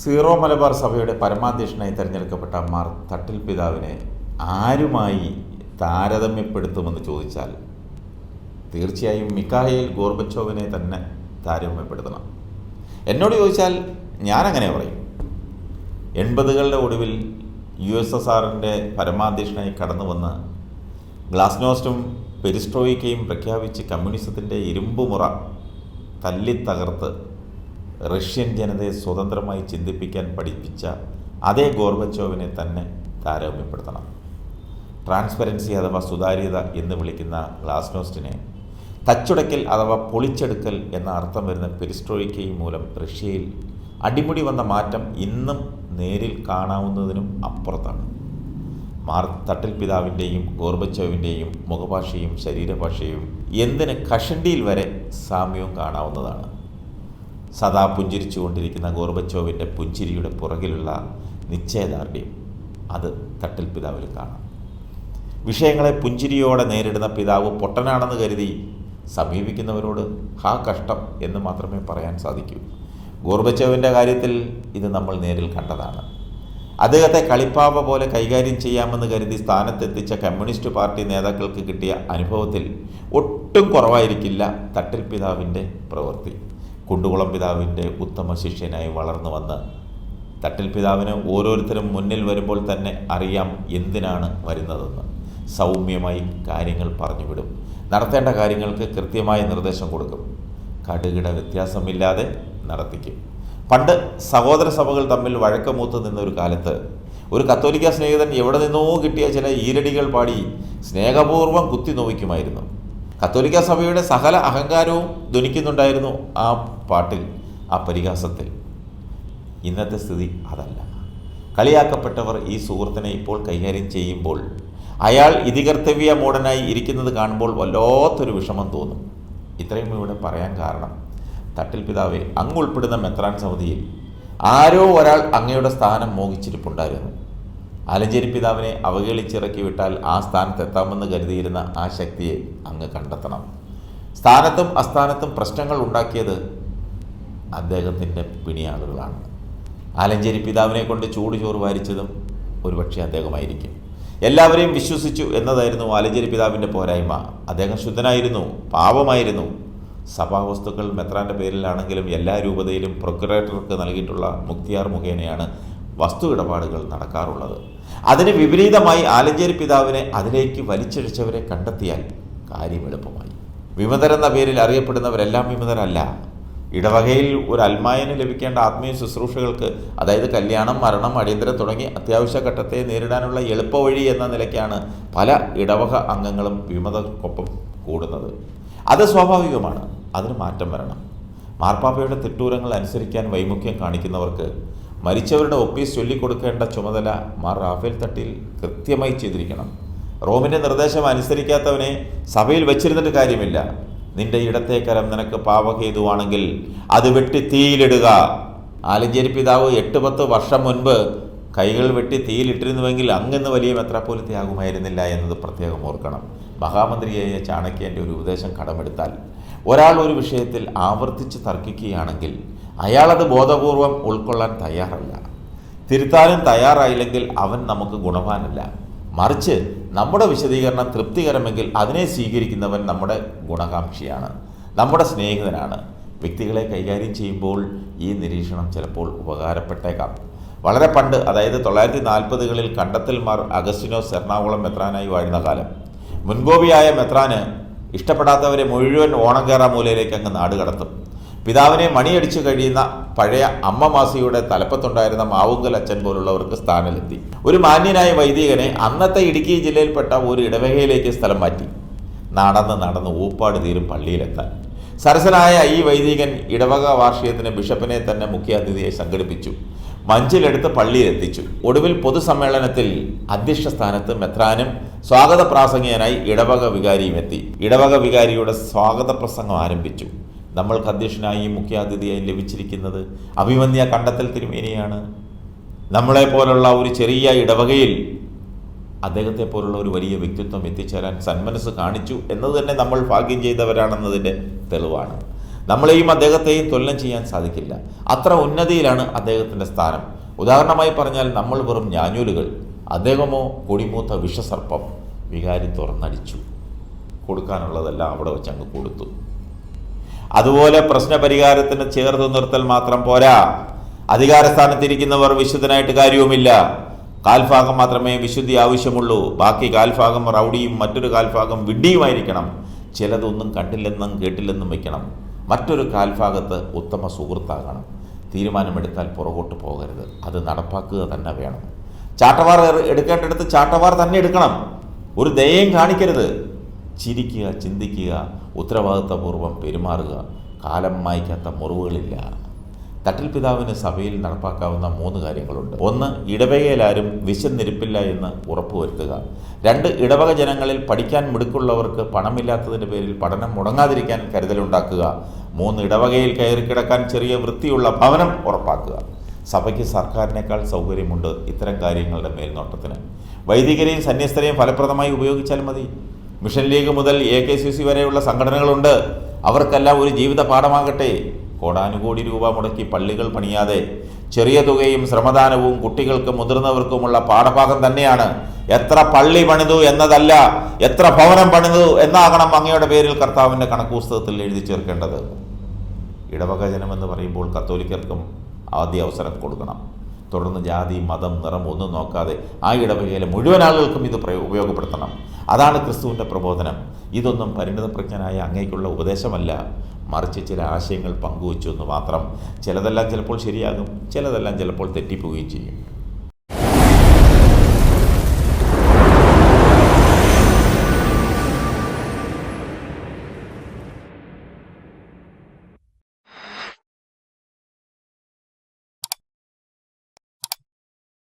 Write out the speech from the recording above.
Zero Malabar സഭയുടെ പരമാധ്യക്ഷനായി തിരഞ്ഞെടുക്കപ്പെട്ട മാർ തട്ടിൽ പിതാവിനെ ആരുമായി താരതമ്യപ്പെടുത്തുമെന്ന് ചോദിച്ചാൽ തീർച്ചയായും മിക്കായേൽ ഗോർബച്ചോവിനെ തന്നെ താരതമ്യപ്പെടുത്തണം. എന്നോട് ചോദിച്ചാൽ ഞാനങ്ങനെ പറയും. എൺപതുകളുടെ ഒടുവിൽ യു എസ് എസ് ആറിന്റെ പരമാധ്യക്ഷനായി കടന്നു വന്ന് ഗ്ലാസ്നോസ്റ്റും പെരിസ്ട്രോയിക്കയും പ്രഖ്യാപിച്ച് കമ്മ്യൂണിസത്തിന്റെ ഇരുമ്പുമുറ തല്ലിത്തകർത്ത് റഷ്യൻ ജനതയെ സ്വതന്ത്രമായി ചിന്തിപ്പിക്കാൻ പഠിപ്പിച്ച അതേ ഗോർബച്ചോവിനെ തന്നെ താരതമ്യപ്പെടുത്തണം. ട്രാൻസ്പെറൻസി അഥവാ സുതാര്യത എന്ന് വിളിക്കുന്ന ഗ്ലാസ്നോസ്റ്റിനെ തച്ചുടയ്ക്കൽ അഥവാ പൊളിച്ചെടുക്കൽ എന്ന അർത്ഥം വരുന്ന പെരിസ്ട്രോയിക്കയും മൂലം റഷ്യയിൽ അടിമുടി വന്ന മാറ്റം ഇന്നും നേരിൽ കാണാവുന്നതിനും അപ്പുറത്താണ്. മാർ തട്ടിൽ പിതാവിന്റെയും ഗോർബച്ചോവിന്റെയും മുഖഭാഷയും ശരീരഭാഷയും എന്തിന് കഷണ്ടിയിൽ വരെ സാമ്യവും കാണാവുന്നതാണ്. സദാ പുഞ്ചിരിച്ചുകൊണ്ടിരിക്കുന്ന ഗോർബച്ചോവിന്റെ പുഞ്ചിരിയുടെ പുറകിലുള്ള നിശ്ചയദാർഢ്യം അത് തട്ടിൽ പിതാവിൽ കാണാം. വിഷയങ്ങളെ പുഞ്ചിരിയോടെ നേരിടുന്ന പിതാവ് പൊട്ടനാണെന്ന് കരുതി സമീപിക്കുന്നവരോട് ഹാ കഷ്ടം എന്ന് മാത്രമേ പറയാൻ സാധിക്കൂ. ഗോർബച്ചോവിന്റെ കാര്യത്തിൽ ഇത് നമ്മൾ നേരിൽ കണ്ടതാണ്. അദ്ദേഹത്തെ കളിപ്പാവ പോലെ കൈകാര്യം ചെയ്യാമെന്ന് കരുതി സ്ഥാനത്തെത്തിച്ച കമ്മ്യൂണിസ്റ്റ് പാർട്ടി നേതാക്കൾക്ക് കിട്ടിയ അനുഭവത്തിൽ ഒട്ടും കുറവായിരിക്കില്ല തട്ടിൽ പിതാവിന്റെ പ്രവൃത്തി. കുണ്ടുകുളം പിതാവിന്റെ ഉത്തമ ശിഷ്യനായി വളർന്നു വന്ന് തട്ടിൽ പിതാവിന് ഓരോരുത്തരും മുന്നിൽ വരുമ്പോൾ തന്നെ അറിയാം എന്തിനാണ് വരുന്നതെന്ന്. സൗമ്യമായി കാര്യങ്ങൾ പറഞ്ഞു വിടും നടത്തേണ്ട കാര്യങ്ങൾക്ക് കൃത്യമായ നിർദ്ദേശം കൊടുക്കും. കടുകിട വ്യത്യാസമില്ലാതെ നടത്തിക്കും. പണ്ട് സഹോദര സഭകൾ തമ്മിൽ വഴക്കമൂത്ത് നിന്നൊരു കാലത്ത് ഒരു കത്തോലിക്ക സ്നേഹിതൻ എവിടെ നിന്നോ കിട്ടിയ ചില ഈരടികൾ പാടി സ്നേഹപൂർവം കുത്തി നോവിക്കുമായിരുന്നു. കത്തോലിക്ക സഭയുടെ സകല അഹങ്കാരവും ധ്വനിക്കുന്നുണ്ടായിരുന്നു ആ പാട്ടിൽ ആ പരിഹാസത്തിൽ. ഇന്നത്തെ സ്ഥിതി അതല്ല. കളിയാക്കപ്പെട്ടവർ ഈ സുഹൃത്തിനെ ഇപ്പോൾ കൈകാര്യം ചെയ്യുമ്പോൾ അയാൾ ഇതികർത്തവ്യ മൂടനായി ഇരിക്കുന്നത് കാണുമ്പോൾ വല്ലാത്തൊരു വിഷമം തോന്നും. ഇത്രയും ഇവിടെ പറയാൻ കാരണം തട്ടിൽ പിതാവെ അങ്ങ് ഉൾപ്പെടുന്ന മെത്രാൻ സമിതിയിൽ ആരോ ഒരാൾ അങ്ങയുടെ സ്ഥാനം മോഹിച്ചിരിപ്പുണ്ടായിരുന്നു. ആലഞ്ചേരി പിതാവിനെ അവഹേളിച്ചിറക്കി വിട്ടാൽ ആ സ്ഥാനത്ത് എത്താമെന്ന് കരുതിയിരുന്ന ആ ശക്തിയെ അങ്ങ് കണ്ടെത്തണം. സ്ഥാനത്തും അസ്ഥാനത്തും പ്രശ്നങ്ങൾ ഉണ്ടാക്കിയത് അദ്ദേഹത്തിന്റെ പിണിയാളുകളാണ്. ആലഞ്ചേരി പിതാവിനെ കൊണ്ട് ചൂട് ചോറ് വാരിച്ചതും ഒരുപക്ഷെ അദ്ദേഹമായിരിക്കും. എല്ലാവരെയും വിശ്വസിച്ചു എന്നതായിരുന്നു ആലഞ്ചേരി പിതാവിന്റെ പോരായ്മ. അദ്ദേഹം ശുദ്ധനായിരുന്നു പാവമായിരുന്നു. സഭാവസ്തുക്കൾ മെത്രാന്റെ പേരിലാണെങ്കിലും എല്ലാ രൂപതയിലും പ്രൊക്കുറേറ്റർക്ക് നൽകിയിട്ടുള്ള മുക്തിയാർ മുഖേനയാണ് വസ്തു ഇടപാടുകൾ നടക്കാറുള്ളത്. അതിന് വിപരീതമായി ആലഞ്ചേരി പിതാവിനെ അതിലേക്ക് വലിച്ചഴിച്ചവരെ കണ്ടെത്തിയാൽ കാര്യം എളുപ്പമായി. വിമതരെന്ന പേരിൽ അറിയപ്പെടുന്നവരെല്ലാം വിമതരല്ല. ഇടവകയിൽ ഒരു അൽമായന് ലഭിക്കേണ്ട ആത്മീയ ശുശ്രൂഷകൾക്ക് അതായത് കല്യാണം മരണം അടിയന്തരം തുടങ്ങി അത്യാവശ്യ ഘട്ടത്തെ നേരിടാനുള്ള എളുപ്പവഴി എന്ന നിലയ്ക്കാണ് പല ഇടവക അംഗങ്ങളും വിമതക്കൊപ്പം കൂടുന്നത്. അത് സ്വാഭാവികമാണ്. അതിന് മാറ്റം വരണം. മാർപ്പാപ്പയുടെ തിട്ടൂരങ്ങൾ അനുസരിക്കാൻ വൈമുഖ്യം കാണിക്കുന്നവർക്ക് മരിച്ചവരുടെ ഒപ്പീസ് ചൊല്ലിക്കൊടുക്കേണ്ട ചുമതല മാർ റാഫേൽ തട്ടിൽ കൃത്യമായി ചെയ്തിരിക്കണം. റോമിന്റെ നിർദ്ദേശം അനുസരിക്കാത്തവനെ സഭയിൽ വെച്ചിരുന്നിട്ട് കാര്യമില്ല. നിന്റെ ഇടത്തെ കരം നിനക്ക് പാവഹേതുവാണെങ്കിൽ അത് വെട്ടി തീയിലിടുക. ആലഞ്ചേരി പിതാവ് എട്ട് പത്ത് വർഷം മുൻപ് കൈകൾ വെട്ടി തീയിലിട്ടിരുന്നുവെങ്കിൽ അങ്ങെന്ന് വലിയ മെത്രാപ്പോലത്തെ ആകുമായിരുന്നില്ല എന്നത് പ്രത്യേകം ഓർക്കണം. മഹാമന്ത്രിയായ ചാണക്യന്റെ ഒരു ഉപദേശം കടമെടുത്താൽ ഒരാൾ ഒരു വിഷയത്തിൽ ആവർത്തിച്ച് തർക്കിക്കുകയാണെങ്കിൽ അയാളത് ബോധപൂർവം ഉൾക്കൊള്ളാൻ തയ്യാറല്ല. തിരുത്താനും തയ്യാറായില്ലെങ്കിൽ അവൻ നമുക്ക് ഗുണവാനല്ല. മറിച്ച് നമ്മുടെ വിശദീകരണം തൃപ്തികരമെങ്കിൽ അതിനെ സ്വീകരിക്കുന്നവൻ നമ്മുടെ ഗുണകാംക്ഷിയാണ് നമ്മുടെ സ്നേഹിതനാണ്. വ്യക്തികളെ കൈകാര്യം ചെയ്യുമ്പോൾ ഈ നിരീക്ഷണം ചിലപ്പോൾ ഉപകാരപ്പെട്ടേക്കാം. വളരെ പണ്ട് അതായത് തൊള്ളായിരത്തി നാൽപ്പതുകളിൽ കണ്ടെത്തൽമാർ അഗസ്റ്റിനോസ് എറണാകുളം മെത്രാനായി വാഴുന്ന കാലം. മുൻകോപിയായ മെത്രാന് ഇഷ്ടപ്പെടാത്തവരെ മുഴുവൻ ഓണം കയറാ മൂലയിലേക്ക് അങ്ങ് നാട് കടത്തും പിതാവിനെ മണിയടിച്ചു കഴിയുന്ന പഴയ അമ്മമാസിയുടെ തലപ്പത്തുണ്ടായിരുന്ന മാവുങ്കൽ അച്ഛൻ പോലുള്ളവർക്ക് സ്ഥാനത്തെത്തി ഒരു മാന്യനായ വൈദികനെ അന്നത്തെ ഇടുക്കി ജില്ലയിൽപ്പെട്ട ഒരു ഇടവകയിലേക്ക് സ്ഥലം മാറ്റി. നടന്ന് നടന്ന് ഊപ്പാട് തീരും പള്ളിയിലെത്താൻ. സരസനായ ഈ വൈദികൻ ഇടവക വാർഷികത്തിന് ബിഷപ്പിനെ തന്നെ മുഖ്യാതിഥിയെ സംഘടിപ്പിച്ചു. മഞ്ചിലെടുത്ത് പള്ളിയിലെത്തിച്ചു. ഒടുവിൽ പൊതുസമ്മേളനത്തിൽ അധ്യക്ഷ സ്ഥാനത്ത് മെത്രാനും സ്വാഗത പ്രാസംഗികനായി ഇടവക വികാരിയും എത്തി. ഇടവക വികാരിയുടെ സ്വാഗത പ്രസംഗം ആരംഭിച്ചു. നമ്മൾക്ക് അധ്യക്ഷനായി മുഖ്യാതിഥിയായി ലഭിച്ചിരിക്കുന്നത് അഭിമന്യ കണ്ടെത്തൽ തിരുമേനിയാണ്. നമ്മളെ പോലുള്ള ഒരു ചെറിയ ഇടവകയിൽ അദ്ദേഹത്തെ പോലുള്ള ഒരു വലിയ വ്യക്തിത്വം എത്തിച്ചേരാൻ സന്മനസ് കാണിച്ചു എന്നത് തന്നെ നമ്മൾ ഭാഗ്യം ചെയ്തവരാണെന്നതിന്റെ തെളിവാണ്. നമ്മളെയും അദ്ദേഹത്തെയും തുലനം ചെയ്യാൻ സാധിക്കില്ല. അത്ര ഉന്നതിയിലാണ് അദ്ദേഹത്തിന്റെ സ്ഥാനം. ഉദാഹരണമായി പറഞ്ഞാൽ നമ്മൾ വെറും ഞാഞ്ഞൂലുകൾ അദ്ദേഹമോ കൊടിമൂത്ത വിഷസർപ്പം വികാരി തുറന്നടിച്ചു. കൊടുക്കാനുള്ളതെല്ലാം അവിടെ വെച്ച് അങ്ങ് കൊടുത്തു. അതുപോലെ പ്രശ്നപരിഹാരത്തിന് ചേർത്ത് നിർത്തൽ മാത്രം പോരാ. അധികാരസ്ഥാനത്തിരിക്കുന്നവർ വിശുദ്ധനായിട്ട് കാര്യവുമില്ല. കാൽഭാഗം മാത്രമേ വിശുദ്ധി ആവശ്യമുള്ളൂ. ബാക്കി കാൽഭാഗം റൗഡിയും മറ്റൊരു കാൽഭാഗം വിഡ്ഡിയുമായിരിക്കണം ചിലതൊന്നും കണ്ടില്ലെന്നും കേട്ടില്ലെന്നും വയ്ക്കണം മറ്റൊരു കാൽഭാഗത്ത് ഉത്തമ സുഹൃത്താകണം. തീരുമാനമെടുത്താൽ പുറകോട്ട് പോകരുത്. അത് നടപ്പാക്കുക തന്നെ വേണം. ചാട്ടവാർ എടുക്കേണ്ടടുത്ത് ചാട്ടവാർ തന്നെ എടുക്കണം. ഒരു ദയയും കാണിക്കരുത്. ചിരിക്കുക ചിന്തിക്കുക ഉത്തരവാദിത്തപൂർവം പെരുമാറുക കാലം മായ്ക്കാത്ത മുറിവുകളില്ല. തട്ടിൽ പിതാവിന് സഭയിൽ നടപ്പാക്കാവുന്ന മൂന്ന് കാര്യങ്ങളുണ്ട്. ഒന്ന് ഇടവകയിലാരും വിശന്നിരിപ്പില്ല എന്ന് ഉറപ്പുവരുത്തുക. രണ്ട് ഇടവക ജനങ്ങളിൽ പഠിക്കാൻ മിടുക്കുള്ളവർക്ക് പണമില്ലാത്തതിന്റെ പേരിൽ പഠനം മുടങ്ങാതിരിക്കാൻ കരുതലുണ്ടാക്കുക. മൂന്ന് ഇടവകയിൽ കയറി കിടക്കാൻ ചെറിയ വൃത്തിയുള്ള ഭവനം ഉറപ്പാക്കുക. സഭയ്ക്ക് സർക്കാരിനേക്കാൾ സൗകര്യമുണ്ട് ഇത്തരം കാര്യങ്ങളുടെ മേൽനോട്ടത്തിന്. വൈദികരെയും സന്യസ്തരെയും ഫലപ്രദമായി ഉപയോഗിച്ചാൽ മതി. മിഷൻ ലീഗ് മുതൽ എ കെ സി സി വരെയുള്ള സംഘടനകളുണ്ട്. അവർക്കെല്ലാം ഒരു ജീവിത പാഠമാകട്ടെ. കോടാനുകോടി രൂപ മുടക്കി പള്ളികൾ പണിയാതെ ചെറിയ തുകയും ശ്രമദാനവും കുട്ടികൾക്കും മുതിർന്നവർക്കുമുള്ള പാഠഭാഗം തന്നെയാണ്. എത്ര പള്ളി പണിതു എന്നതല്ല എത്ര ഭവനം പണിതു എന്നാകണം അങ്ങയുടെ പേരിൽ കർത്താവിന്റെ കണക്കുപുസ്തകത്തിൽ എഴുതി ചേർക്കേണ്ടത്. ഇടവക ജനമെന്ന് പറയുമ്പോൾ കത്തോലിക്കർക്കും ആദ്യ അവസരം കൊടുക്കണം. തുടർന്ന് ജാതി മതം നിറം ഒന്നും നോക്കാതെ ആ ഇടവകയിലെ മുഴുവൻ ആളുകൾക്കും ഇത് ഉപയോഗപ്പെടുത്തണം. അതാണ് ക്രിസ്തുവിന്റെ പ്രബോധനം. ഇതൊന്നും പരിണിതപ്രജ്ഞനായ അങ്ങേക്കുള്ള ഉപദേശമല്ല. മറിച്ച് ചില ആശയങ്ങൾ പങ്കുവച്ചു എന്ന് മാത്രം. ചിലതെല്ലാം ചിലപ്പോൾ ശരിയാകും ചിലതെല്ലാം ചിലപ്പോൾ തെറ്റിപ്പോവുകയും ചെയ്യും.